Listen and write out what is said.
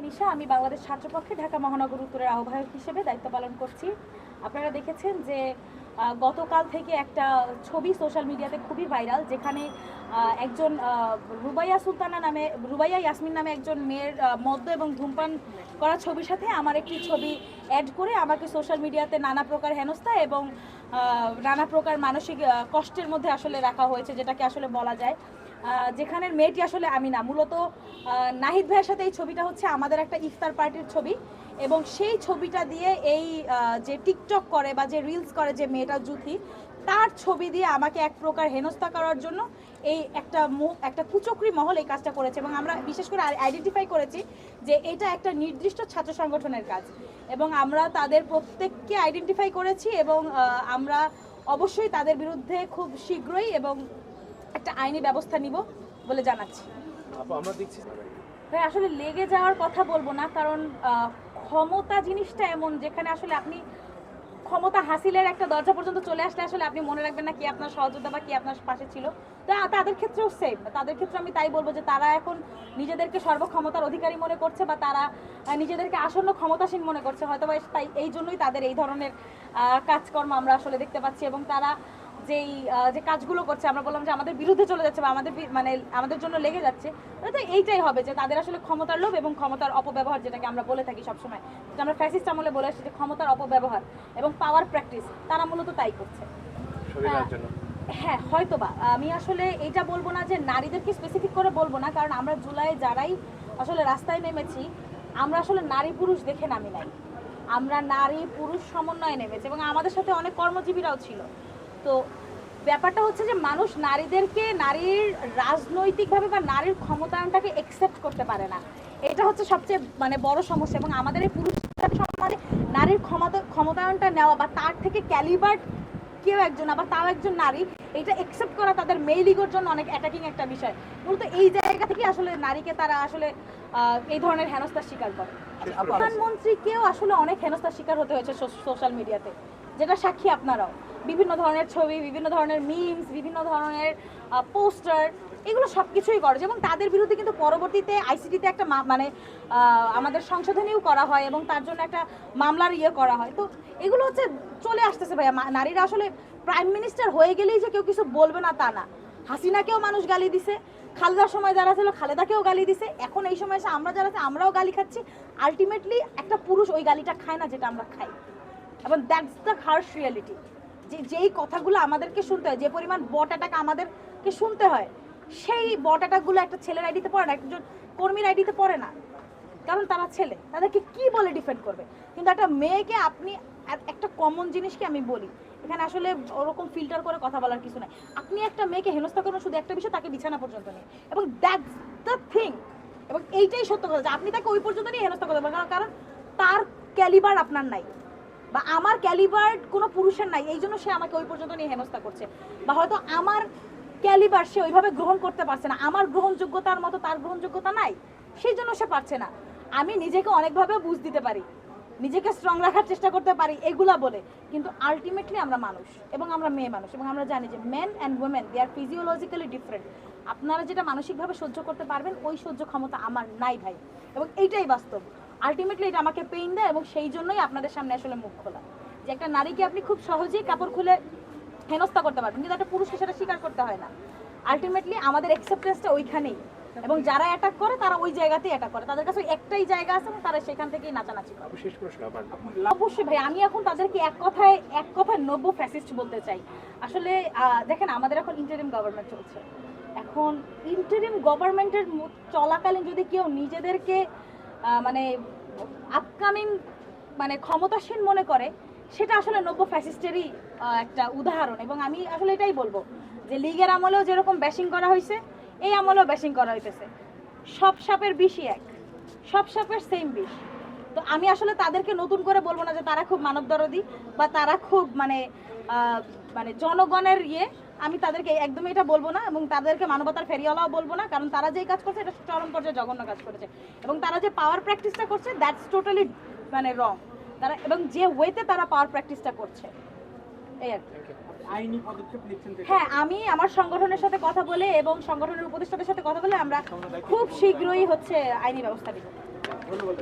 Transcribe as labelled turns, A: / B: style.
A: নিশা, আমি বাংলাদেশ ছাত্রপক্ষে ঢাকা মহানগর উত্তরের আহ্বায়ক হিসেবে দায়িত্ব পালন করছি। আপনারা দেখেছেন যে গতকাল থেকে একটা ছবি সোশ্যাল মিডিয়াতে খুবই ভাইরাল, যেখানে একজন রুবাইয়া সুলতানা নামে, রুবাইয়া ইয়াসমিন নামে একজন মেয়ের মদ্য এবং ধূমপান করা ছবির সাথে আমার একটি ছবি অ্যাড করে আমাকে সোশ্যাল মিডিয়াতে নানা প্রকার হেনস্থা এবং নানা প্রকার মানসিক কষ্টের মধ্যে আসলে রাখা হয়েছে, যেটাকে আসলে বলা যায়। যেখানের মেয়েটি আসলে আমি না মূলত নাহিদ ভাইয়ের সাথে এই ছবিটা হচ্ছে আমাদের একটা ইফতার পার্টির ছবি। এবং সেই ছবিটা দিয়ে এই যে টিকটক করে বা যে রিলস করে যে মেয়েটা জুথি, তার ছবি দিয়ে আমাকে এক প্রকার হেনস্থা করার জন্য এই একটা একটা কুচক্রি মহল এই কাজটা করেছে। এবং আমরা বিশেষ করে আইডেন্টিফাই করেছি যে এটা একটা নির্দিষ্ট ছাত্র সংগঠনের কাজ। এবং আমরা তাদের প্রত্যেককে আইডেন্টিফাই করেছি এবং আমরা অবশ্যই তাদের বিরুদ্ধে খুব শীঘ্রই এবং একটা আইনি ব্যবস্থা নিব বলে জানাচ্ছি।
B: আপু আমরা দেখছি।
A: ভাই আসলে লেগে যাওয়ার কথা বলব না কারণ ক্ষমতা জিনিসটা এমন যেখানে আসলে আপনি ক্ষমতা হাসিলের একটা দরজা পর্যন্ত চলে আসলে আসলে আপনি মনে রাখবেন না কি আপনার সহযোদ্ধা বা কি আপনার পাশে ছিল। তা তাদের ক্ষেত্রেও সেম তাদের ক্ষেত্রে আমি তাই বলব যে তারা এখন নিজেদেরকে সর্বক্ষমতার অধিকারী মনে করছে বা তারা নিজেদেরকে আসন্ন ক্ষমতাসীন মনে করছে। হয়তো বা তাই এই জন্যই তাদের এই ধরনের কাজকর্ম আমরা আসলে দেখতে পাচ্ছি এবং তারা যেই যে কাজগুলো করছে আমরা বললাম যে আমাদের বিরুদ্ধে চলে যাচ্ছে বা আমাদের মানে আমাদের জন্য লেগে যাচ্ছে তো এইটাই হবে যে তাদের আসলে ক্ষমতার লোভ এবং ক্ষমতার অপব্যবহার যেটাকে আমরা বলে থাকি সবসময়। যেটা আমরা ফ্যাসিস্ট আমলে বলে আসছি যে ক্ষমতার অপব্যবহার এবং পাওয়ার প্র্যাকটিস তারা মূলত তাই করছে।
B: জন্য।
A: হ্যাঁ হয়তোবা। আমি আসলে এইটা বলব না যে নারীদেরকে স্পেসিফিক করে বলব না কারণ আমরা জুলাই যারাই আসলে রাস্তায় নেমেছি আমরা আসলে নারী পুরুষ দেখে নামি নাই। আমরা নারী পুরুষ সমন্বয়ে নেমেছি এবং আমাদের সাথে অনেক কর্মজীবীরাও ছিল। তো ব্যাপারটা হচ্ছে যে মানুষ নারীদেরকে নারীর রাজনৈতিকভাবে বা নারীর ক্ষমতায়নটাকে একসেপ্ট করতে পারে না। এটা হচ্ছে সবচেয়ে মানে বড় সমস্যা এবং আমাদের এই পুরুষ সমাজে নারীর ক্ষমতা, ক্ষমতায়নটা নেওয়া বা তার থেকে ক্যালিবার কেউ একজন আবার তাও একজন নারী, এটা একসেপ্ট করা তাদের ইগোর জন্য অনেক অ্যাটাকিং একটা বিষয়। মূলত এই জায়গা থেকে আসলে নারীকে তারা আসলে এই ধরনের হেনস্থার শিকার করে। প্রধানমন্ত্রীকেও আসলে অনেক হেনস্থার শিকার হতে হয়েছে সোশ্যাল মিডিয়াতে যেটা সাক্ষী আপনারাও। বিভিন্ন ধরনের ছবি বিভিন্ন ধরনের মিমস বিভিন্ন ধরনের পোস্টার এগুলো সব কিছুই করে। এবং তাদের বিরুদ্ধে কিন্তু পরবর্তীতে আইসিটিতে একটা মানে আমাদের সংশোধনীও করা হয় এবং তার জন্য একটা মামলার ইয়ে করা হয়। তো এগুলো হচ্ছে চলে আসতেছে ভাইয়া। নারীরা আসলে প্রাইম মিনিস্টার হয়ে গেলেই যে কেউ কিছু বলবে না তা না। হাসিনাকেও মানুষ গালি দিছে। খালেদার সময় যারা ছিল খালেদাকেও গালি দিছে। এখন এই সময় এসে আমরা যারা আছি, আমরাও গালি খাচ্ছি। আলটিমেটলি একটা পুরুষ ওই গালিটা খায় না যেটা আমরা খাই। এবং দ্যাটস দ্য হার্শ রিয়ালিটি যে যেই কথাগুলো আমাদেরকে শুনতে হয় যে পরিমাণ বট অ্যাটাক আমাদেরকে শুনতে হয় সেই বট অ্যাটাকগুলো একটা ছেলের আইডিতে পড়ে না একজন কর্মীর আইডিতে পড়ে না। কারণ তারা ছেলে তাদেরকে কি বলে ডিফেন্ড করবে? কিন্তু একটা মেয়েকে আপনি একটা কমন জিনিসকে আমি বলি, এখানে আসলে ওরকম ফিল্টার করে কথা বলার কিছু নাই। আপনি একটা মেয়েকে হেনস্থা করবেন শুধু একটা বিষয়, তাকে বিছানা পর্যন্ত নিয়ে। এবং দ্যাটস দ্য থিং এবং এইটাই সত্য কথা যে আপনি তাকে ওই পর্যন্ত নিয়ে হেনস্থা করতে পারবেন কারণ তার ক্যালিবার আপনার নাই। বা আমার ক্যালিবার কোনো পুরুষের নাই, এই জন্য সে আমাকে ওই পর্যন্ত নিয়ে হেনস্থা করছে। বা হয়তো আমার ক্যালিবার সে ওইভাবে গ্রহণ করতে পারছে না, আমার গ্রহণযোগ্যতার মতো তার গ্রহণযোগ্যতা নাই, সেই জন্য সে পারছে না। আমি নিজেকে অনেকভাবে বুঝ দিতে পারি। নিজেকে স্ট্রং রাখার চেষ্টা করতে পারি, এগুলা বলে। কিন্তু আলটিমেটলি আমরা মানুষ এবং আমরা মেয়ে মানুষ এবং আমরা জানি যে men and women they are physiologically different আপনারা যেটা মানসিকভাবে সহ্য করতে পারবেন, ওই সহ্য ক্ষমতা আমার নাই ভাই। এবং এইটাই বাস্তব। আলটিমেটলি এটা আমাকে পেইন দেয় এবং সেই জন্যই আপনাদের সামনে আসলে মুখ খোলা। যে একটা নারীকে আপনি খুব সহজেই কাপড় খুলে হেনস্থা করতে পারবেন, কিন্তু একটা পুরুষকে সেটা স্বীকার করতে হয় না। আলটিমেটলি আমাদের অ্যাকসেপ্টেন্সটা ওইখানেই। এবং যারা অ্যাটাক করে তারা ওই জায়গাতেই অ্যাটাক করে। তাদের কাছে একটাই জায়গা আছে তারা সেখান থেকেই নাচানাচি করে। অবশ্যই ভাই আমি এখন তাদেরকে এক কথায় এক কথায় নব্য ফ্যাসিস্ট বলতে চাই। আসলে দেখেন আমাদের এখন ইন্টারিম গভর্নমেন্ট চলছে। এখন ইন্টারিম গভর্নমেন্টের চলাকালীন যদি কেউ নিজেদেরকে মানে আপকামিং মানে ক্ষমতাসীন মনে করে সেটা আসলে নব্য ফ্যাসিস্টেরই একটা উদাহরণ। এবং আমি আসলে এটাই বলব যে লীগের আমলেও যেরকম ব্যাশিং করা হয়েছে এই আমলেও ব্যাশিং করা হইতেছে। সব সাপের বিষই এক। সব সাপের সেম বিষ। তো আমি আসলে তাদেরকে নতুন করে বলব না যে তারা খুব মানবদরদি বা তারা খুব মানে মানে জনগণের ইয়ে। আমি তাদেরকে একদমই এটা বলব না এবং তাদেরকে মানবতার ফেরিওয়ালাও বলব না। কারণ তারা যেই কাজ করছে, এটা চরম পর্যায়ে জঘন্য কাজ করেছে। এবং তারা যে পাওয়ার প্র্যাকটিসটা করছে দ্যাটস টোটালি মানে রং তারা, এবং যে ওয়েতে তারা পাওয়ার প্র্যাকটিসটা করছে। হ্যাঁ আমি আমার সংগঠনের সাথে কথা বলে এবং সংগঠনের উপদেষ্টাদের সাথে কথা বলে আমরা খুব শীঘ্রই হচ্ছে আইনি ব্যবস্থা নিব।
C: ধন্যবাদ